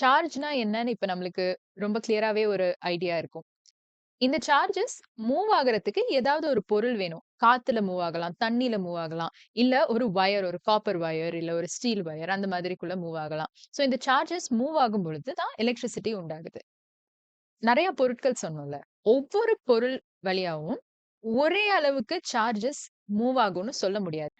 சார்ஜ்னா என்னன்னு இப்ப நம்மளுக்கு ரொம்ப கிளியராவே ஒரு ஐடியா இருக்கும். இந்த சார்ஜஸ் மூவ் ஆகுறதுக்கு ஏதாவது ஒரு பொருள் வேணும். காத்துல மூவ் ஆகலாம், தண்ணியில மூவ் ஆகலாம், இல்ல ஒரு வயர், ஒரு காப்பர் வயர், இல்ல ஒரு ஸ்டீல் வயர் அந்த மாதிரிக்குள்ள மூவ் ஆகலாம். ஸோ இந்த சார்ஜஸ் மூவ் ஆகும் பொழுது தான் எலக்ட்ரிசிட்டி உண்டாகுது. நிறைய பொருட்கள் சொன்னோம்ல. ஒவ்வொரு பொருள் வழியாவும் ஒரே அளவுக்கு சார்ஜஸ் மூவ் ஆகும்னு சொல்ல முடியாது.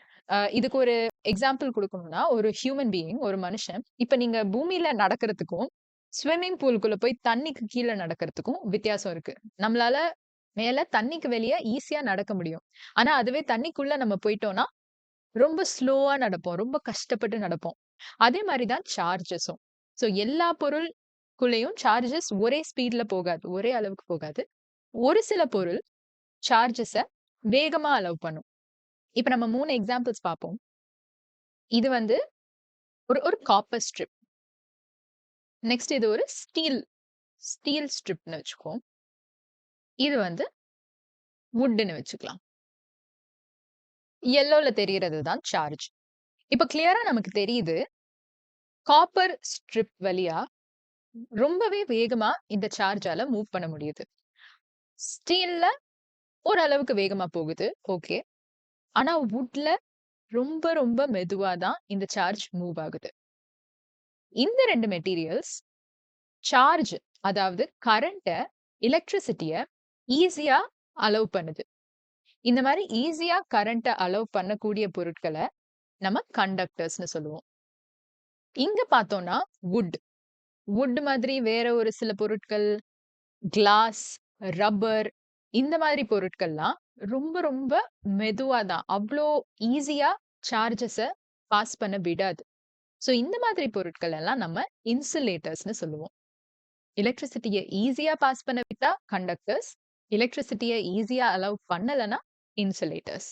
இதுக்கு ஒரு எக்ஸாம்பிள் கொடுக்கணும்னா ஒரு ஹியூமன் பீயிங் ஒரு மனுஷன், இப்ப நீங்க பூமியில நடக்கிறதுக்கும், ஸ்விம்மிங் பூலுக்குள்ள போய் தண்ணிக்கு கீழ நடக்கிறதுக்கும் வித்தியாசம் இருக்கு. நம்மளால மேல தண்ணிக்கு வெளிய ஈஸியா நடக்க முடியும். ஆனா அதுவே தண்ணிக்குள்ள நம்ம போயிட்டோம்னா, ரொம்ப ஸ்லோவா நடப்போம். ரொம்ப கஷ்டப்பட்டு நடப்போம். அதே மாதிரிதான் தான் சார்ஜஸும். சோ எல்லா பொருள்குள்ளேயும் சார்ஜஸ் ஒரே ஸ்பீட்ல போகாது. ஒரே அளவுக்கு போகாது. ஒரு சில பொருள் சார்ஜஸ வேகமா அலோவ் பண்ணும். இப்ப நம்ம மூணு எக்ஸாம்பிள்ஸ் பார்ப்போம். இது வந்து ஒரு ஒரு காப்பர் ஸ்ட்ரிப். நெக்ஸ்ட் இது ஒரு ஸ்டீல் ஸ்டீல் ஸ்ட்ரிப்னு வச்சுக்குவோம். இது வந்து வுட்டுன்னு வச்சுக்கலாம். எல்லோவில் தெரிகிறது தான் சார்ஜ். இப்போ கிளியரா நமக்கு தெரியுது. காப்பர் ஸ்ட்ரிப் வழியா ரொம்பவே வேகமா இந்த சார்ஜால மூவ் பண்ண முடியுது. ஸ்டீல்ல ஓரளவுக்கு வேகமா போகுது. ஓகே. ஆனா வுட்ல ரொம்ப ரொம்ப மெதுவா தான் இந்த சார்ஜ் மூவ் ஆகுது. இந்த ரெண்டு மெட்டீரியல்ஸ் சார்ஜ் அதாவது கரண்ட்டை எலக்ட்ரிசிட்டியை ஈஸியா அலோவ் பண்ணுது. இந்த மாதிரி ஈஸியா கரண்ட்ட அலோவ் பண்ணக்கூடிய பொருட்கள நம்ம கண்டக்டர்ஸ்னு சொல்லுவோம். இங்க பார்த்தோம்னா வுட். வுட் மாதிரி வேற ஒரு சில பொருட்கள், கிளாஸ், ரப்பர் இந்த மாதிரி பொருட்கள்லாம் ரொம்ப ரொம்ப மெதுவா தான். அவ்வளோ ஈஸியா சார்ஜஸ பாஸ் பண்ண விடாது. சோ இந்த மாதிரி பொருட்கள் எல்லாம் நம்ம இன்சுலேட்டர்ஸ்னு சொல்லுவோம். எலக்ட்ரிசிட்டியை ஈஸியா பாஸ் பண்ண விட்டா கண்டக்டர்ஸ். எலக்ட்ரிசிட்டியை ஈஸியா அலோவ் பண்ணலன்னா இன்சுலேட்டர்ஸ்.